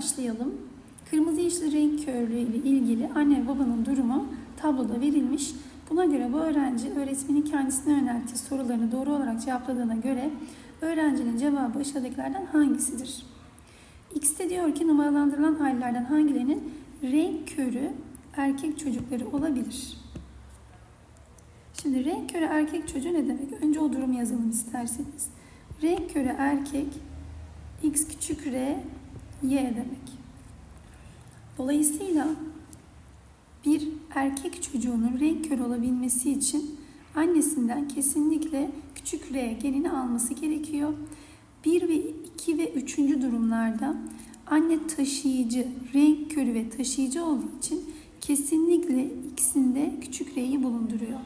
başlayalım. Kırmızı yeşil renk körlüğü ile ilgili anne ve babanın durumu tabloda verilmiş. Buna göre bu öğrenci öğretmenin kendisine yönelttiği sorularını doğru olarak cevapladığına göre öğrencinin cevabı aşağıdakilerden hangisidir? X de diyor ki numaralandırılan ailelerden hangilerinin renk körü erkek çocukları olabilir? Şimdi renk körü erkek çocuğu ne demek? Önce o durumu yazalım isterseniz. Renk körü erkek x küçük r y demek. Dolayısıyla bir erkek çocuğunun renk körü olabilmesi için annesinden kesinlikle küçük r genini alması gerekiyor. 1 ve 2 ve 3. durumlarda anne taşıyıcı, renk körü ve taşıyıcı olduğu için kesinlikle ikisinde küçük r'yi bulunduruyor.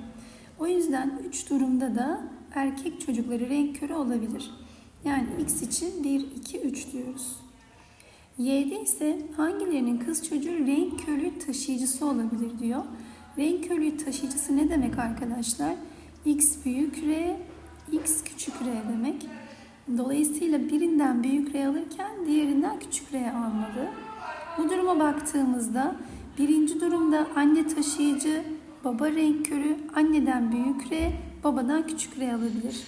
O yüzden 3 durumda da erkek çocukları renk körü olabilir. Yani x için 1, 2, 3 diyoruz. Y'de ise hangilerinin kız çocuğu renk körü taşıyıcısı olabilir diyor. Renk körü taşıyıcısı ne demek arkadaşlar? X büyük R, X küçük R demek. Dolayısıyla birinden büyük R alırken diğerinden küçük R almalı. Bu duruma baktığımızda birinci durumda anne taşıyıcı, baba renk körü, anneden büyük R, babadan küçük R alabilir.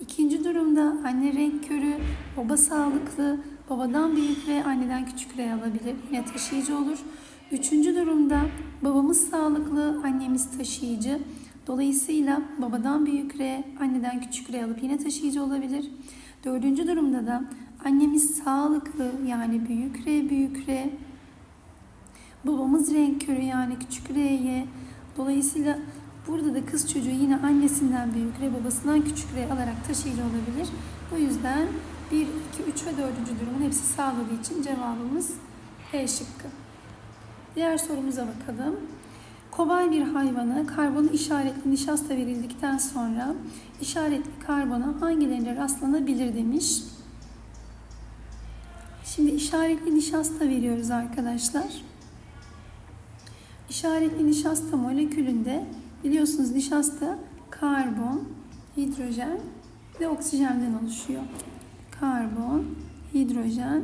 İkinci durumda anne renk körü, baba sağlıklı, babadan büyük R, anneden küçük R alabilir. Yine taşıyıcı olur. Üçüncü durumda babamız sağlıklı, annemiz taşıyıcı. Dolayısıyla babadan büyük R, anneden küçük R alıp yine taşıyıcı olabilir. Dördüncü durumda da annemiz sağlıklı yani büyük R, büyük R. Babamız renk körü yani küçük R'ye. Dolayısıyla burada da kız çocuğu yine annesinden büyük R, babasından küçük R alarak taşıyıcı olabilir. O yüzden 1, 2, 3 ve 4. durumun hepsi sağladığı için cevabımız E şıkkı. Diğer sorumuza bakalım. Kobay bir hayvana karbonu işaretli nişasta verildikten sonra işaretli karbona hangilerine rastlanabilir demiş. Şimdi işaretli nişasta veriyoruz arkadaşlar. İşaretli nişasta molekülünde biliyorsunuz nişasta karbon, hidrojen ve oksijenden oluşuyor. Karbon, hidrojen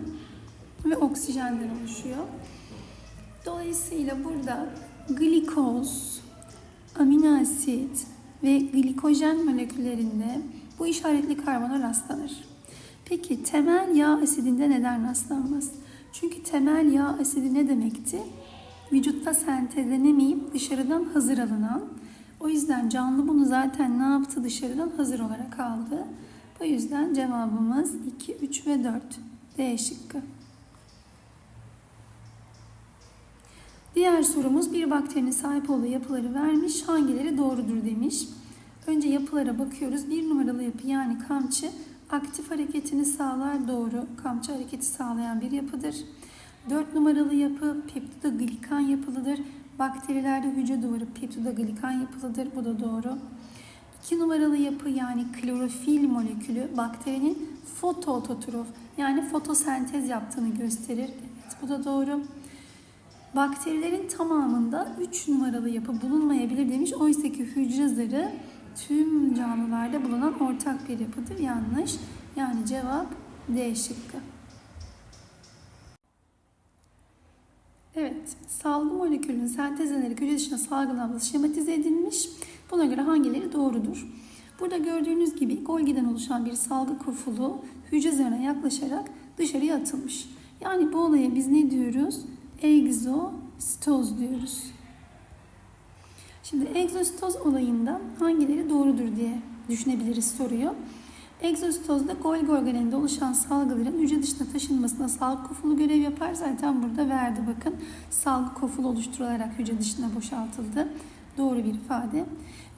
ve oksijenden oluşuyor. Dolayısıyla burada glikoz, amino asit ve glikojen moleküllerinde bu işaretli karbona rastlanır. Peki temel yağ asidinde neden rastlanmaz? Çünkü temel yağ asidi ne demekti? Vücutta sentezlenemeyip dışarıdan hazır alınan. O yüzden canlı bunu zaten ne yaptı? Dışarıdan hazır olarak aldı. Bu yüzden cevabımız 2, 3 ve 4. D şıkkı. Diğer sorumuz bir bakterinin sahip olduğu yapıları vermiş. Hangileri doğrudur demiş. Önce yapılara bakıyoruz. Bir numaralı yapı yani kamçı aktif hareketini sağlar doğru. Kamçı hareketi sağlayan bir yapıdır. Dört numaralı yapı peptidoglikan yapılıdır. Bakterilerde hücre duvarı peptidoglikan yapılıdır. Bu da doğru. 2 numaralı yapı yani klorofil molekülü bakterinin fotoototrof yani fotosentez yaptığını gösterir. Evet bu da doğru. Bakterilerin tamamında 3 numaralı yapı bulunmayabilir demiş. Oysa ki hücre zarı tüm canlılarda bulunan ortak bir yapıdır. Yanlış. Yani cevap D şıkkı. Evet, salgı molekülünün sentezlenerek hücre dışına salgılanması şematize edilmiş. Buna göre hangileri doğrudur? Burada gördüğünüz gibi Golgi'den oluşan bir salgı kofulu hücre zarına yaklaşarak dışarıya atılmış. Yani bu olaya biz ne diyoruz? Egzositoz diyoruz. Şimdi egzositoz olayında hangileri doğrudur diye düşünebiliriz soruyu. Egzositozda Golgi organelinde oluşan salgıların hücre dışına taşınmasına salgı kofulu görev yapar. Zaten burada verdi bakın. Salgı kofulu oluşturularak hücre dışına boşaltıldı. Doğru bir ifade.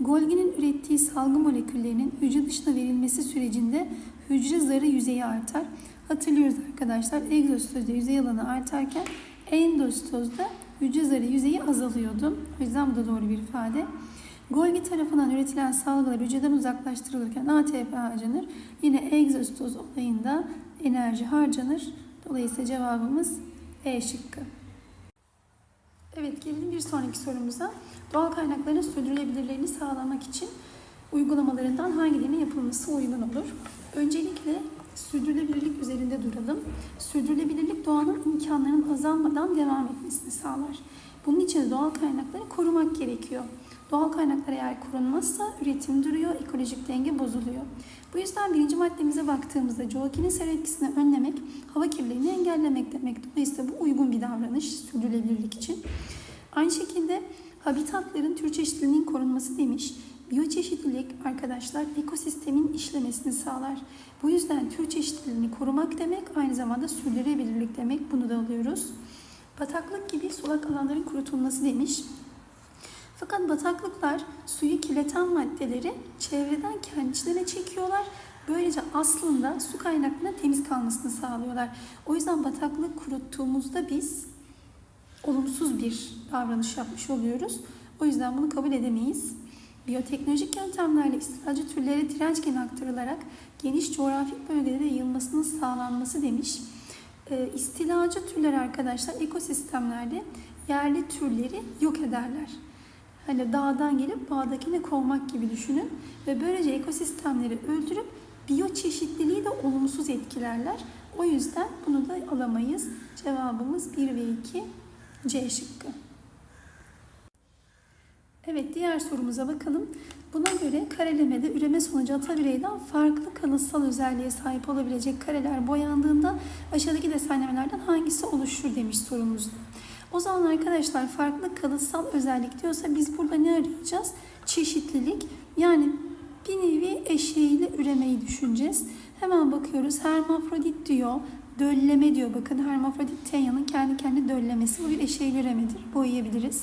Golgi'nin ürettiği salgı moleküllerinin hücre dışına verilmesi sürecinde hücre zarı yüzeyi artar. Hatırlıyoruz arkadaşlar egzositozda yüzey alanı artarken endositozda hücre zarı yüzeyi azalıyordu. O yüzden bu da doğru bir ifade. Golgi tarafından üretilen salgılar hücreden uzaklaştırılırken ATP harcanır. Yine egzositoz olayında enerji harcanır. Dolayısıyla cevabımız E şıkkı. Evet gelelim bir sonraki sorumuza. Doğal kaynakların sürdürülebilirliğini sağlamak için uygulamalarından hangilerinin yapılması uygun olur? Öncelikle Sürdürülebilirlik üzerinde duralım. Sürdürülebilirlik doğanın imkanlarının azalmadan devam etmesini sağlar. Bunun için doğal kaynakları korumak gerekiyor. Doğal kaynaklar eğer korunmazsa üretim duruyor, ekolojik denge bozuluyor. Bu yüzden birinci maddemize baktığımızda coğukinin sera etkisini önlemek, hava kirliliğini engellemek demek. Dolayısıyla bu uygun bir davranış sürdürülebilirlik için. Aynı şekilde habitatların tür çeşitliliğinin korunması demiş. Biyoçeşitlilik arkadaşlar ekosistemin işlemesini sağlar. Bu yüzden tür çeşitliliğini korumak demek aynı zamanda sürdürülebilirlik demek. Bunu da alıyoruz. Bataklık gibi sulak alanların kurutulması demiş. Fakat bataklıklar suyu kirleten maddeleri çevreden kendilerine çekiyorlar. Böylece aslında su kaynaklarının temiz kalmasını sağlıyorlar. O yüzden bataklık kuruttuğumuzda biz olumsuz bir davranış yapmış oluyoruz. O yüzden bunu kabul edemeyiz. Biyoteknolojik yöntemlerle istilacı türlere direnç geni aktarılarak geniş coğrafik bölgelere yayılmasının sağlanması demiş. E, istilacı türler arkadaşlar ekosistemlerde yerli türleri yok ederler. Hani dağdan gelip bağdakine kovmak gibi düşünün ve böylece ekosistemleri öldürüp biyoçeşitliliği de olumsuz etkilerler. O yüzden bunu da alamayız. Cevabımız 1 ve 2 C şıkkı. Evet diğer sorumuza bakalım. Buna göre karelemede üreme sonucu ata bireyden farklı kalıtsal özelliğe sahip olabilecek kareler boyandığında aşağıdaki desenlemelerden hangisi oluşur demiş sorumuzda. O zaman arkadaşlar farklı kalıtsal özellik diyorsa biz burada ne arayacağız? Çeşitlilik yani bir nevi eşeğiyle üremeyi düşüneceğiz. Hemen bakıyoruz hermafrodit diyor. Dölleme diyor. Bakın hermafrodit tenyanın kendi kendi döllemesi. Bu bir eşeğli üremedir. Boyayabiliriz.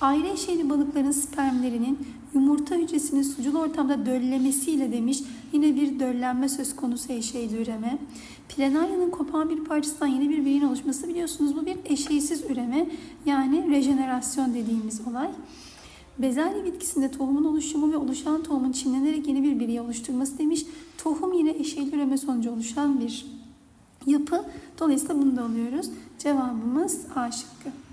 Ayrı eşeğli balıkların spermlerinin yumurta hücresinin sucul ortamda döllemesiyle demiş. Yine bir döllenme söz konusu eşeğli üreme. Planaryanın kopan bir parçasından yeni bir beyin oluşması biliyorsunuz bu bir eşeğsiz üreme yani rejenerasyon dediğimiz olay. Bezelye bitkisinde tohumun oluşumu ve oluşan tohumun çimlenerek yeni bir birey oluşturması demiş. Tohum yine eşeğli üreme sonucu oluşan bir yapı. Dolayısıyla bunu da alıyoruz. Cevabımız A şıkkı.